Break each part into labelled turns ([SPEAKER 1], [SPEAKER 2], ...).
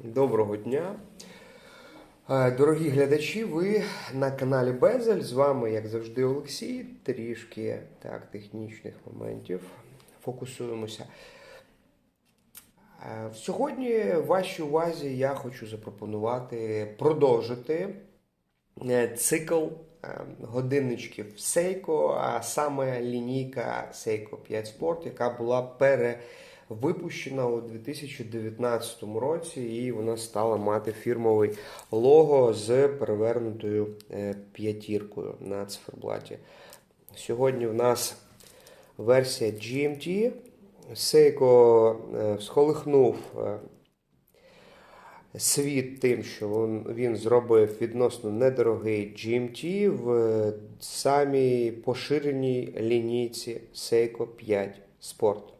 [SPEAKER 1] Доброго дня. Е, Дорогі глядачі, ви на каналі Безель. З вами, як завжди, Олексій. Трішки так, технічних моментів. Фокусуємося. Е, Сьогодні вашій увазі я хочу запропонувати продовжити е, цикл годинничків Seiko, а саме лінійка Seiko 5 Sport, яка була перевипущена у 2019 році, і вона стала мати фірмовий лого з перевернутою е, п'ятіркою на циферблаті. Сьогодні в нас версія GMT. Seiko е, сколихнув е, світ тим, що він зробив відносно недорогий GMT в самій поширеній лінійці Seiko 5 Sport.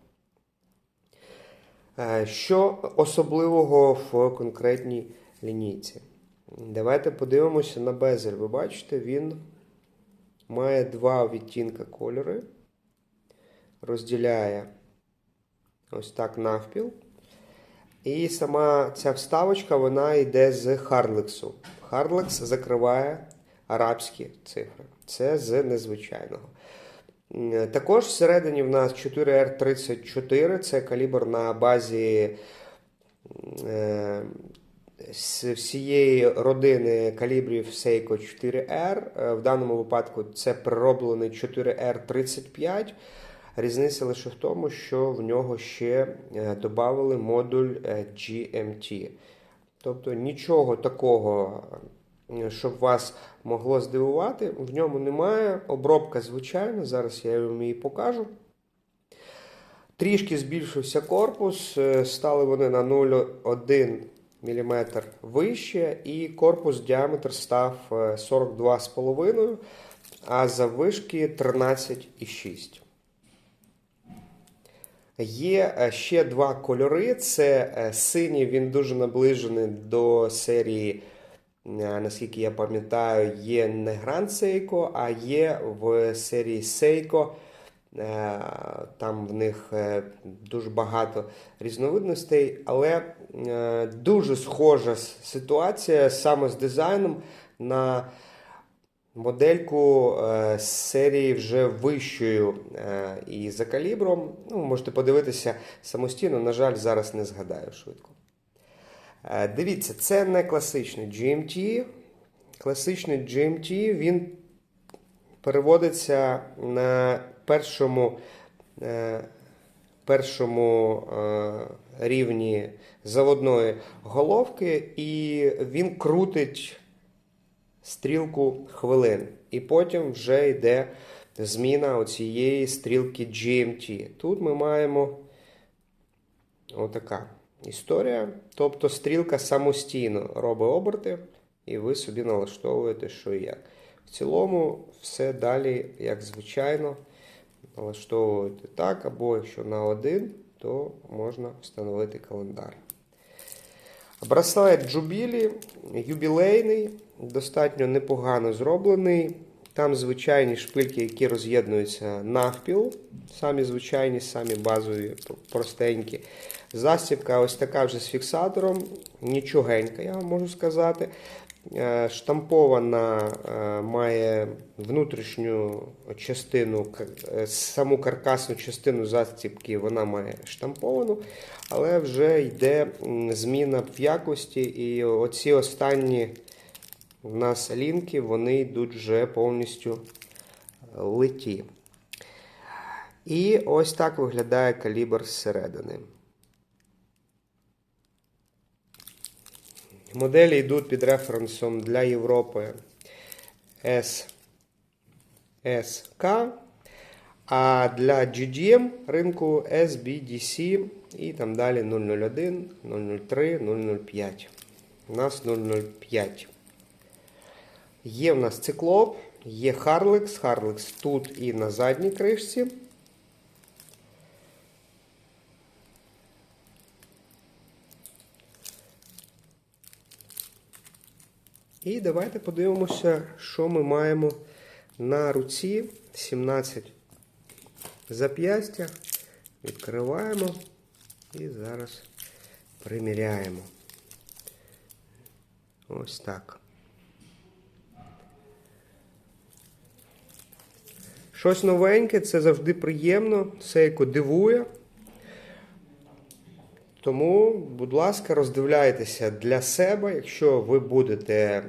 [SPEAKER 1] Е, Що особливого в конкретній лінійці? Давайте подивимося на безель. Ви бачите, він має два відтінка кольори, розділяє ось так навпіл. І сама ця вставочка вона йде з Харлексу. Харлекс закриває арабські цифри. Це з незвичайного. М, Також всередині в нас 4R34, це калібр на базі е, всієї родини калібрів Seiko 4R. Е, В даному випадку це перероблений 4R35. Різниця лише в тому, що в нього ще додали модуль е, GMT. Тобто нічого такого, е, щоб вас могло здивувати, в ньому немає. Обробка звичайна, зараз я вам її покажу. Трішки збільшився корпус, е, стали вони на 0,1 мм вище, і корпус діаметр став е, 42,5 а заввишки 13,6. Є е, ще два кольори. Це е, синій, він дуже наближений до серії, е, наскільки я пам'ятаю, є не Grand Seiko, а є в серії Seiko. Е, Там в них е, дуже багато різновидностей, але е, дуже схожа ситуація саме з дизайном на модельку е, серії вже вищою е, і за калібром. Ну, можете подивитися самостійно, на жаль, зараз не згадаю швидко. Е, Дивіться, це не класичний GMT. Класичний GMT він переводиться на першому, е, першому е, рівні заводної головки, і він крутить стрілку хвилин. І потім вже йде зміна оцієї стрілки GMT. Тут ми маємо отака історія. Тобто стрілка самостійно робить оберти, і ви собі налаштовуєте, що і як. В цілому, все далі, як звичайно, налаштовуєте так, або якщо на один, то можна встановити календар. Браслет Джубілі юбілейний, достатньо непогано зроблений. Там звичайні шпильки, які роз'єднуються навпіл. Самі звичайні, самі базові, простенькі. Застібка ось така вже з фіксатором, нічогенька, я вам можу сказати. Е, Штампована е, має внутрішню частину, е, саму каркасну частину застібки вона має штамповану, але вже йде зміна в якості, і оці останні в нас лінки, вони йдуть вже повністю литі. І ось так виглядає калібр зсередини. Моделі йдуть під референсом для Європи SK, а для GDM ринку SBDC і там далі 001, 003, 005. У нас 005. Є в нас циклоп, є Harlex. Harlex тут і на задній кришці. І давайте подивимося, що ми маємо на руці 17 зап'ястя. Відкриваємо і зараз приміряємо. Ось так. Щось новеньке, це завжди приємно, сейко дивує. Тому, будь ласка, роздивляйтеся для себе, якщо ви будете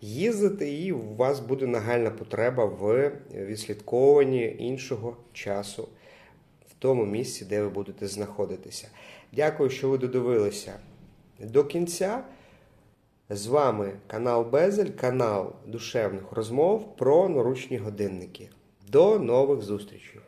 [SPEAKER 1] їздити, і у вас буде нагальна потреба в відслідковуванні іншого часу в тому місці, де ви будете знаходитися. Дякую, що ви додивилися до кінця. З вами канал Безель, канал душевних розмов про наручні годинники. До нових зустрічей!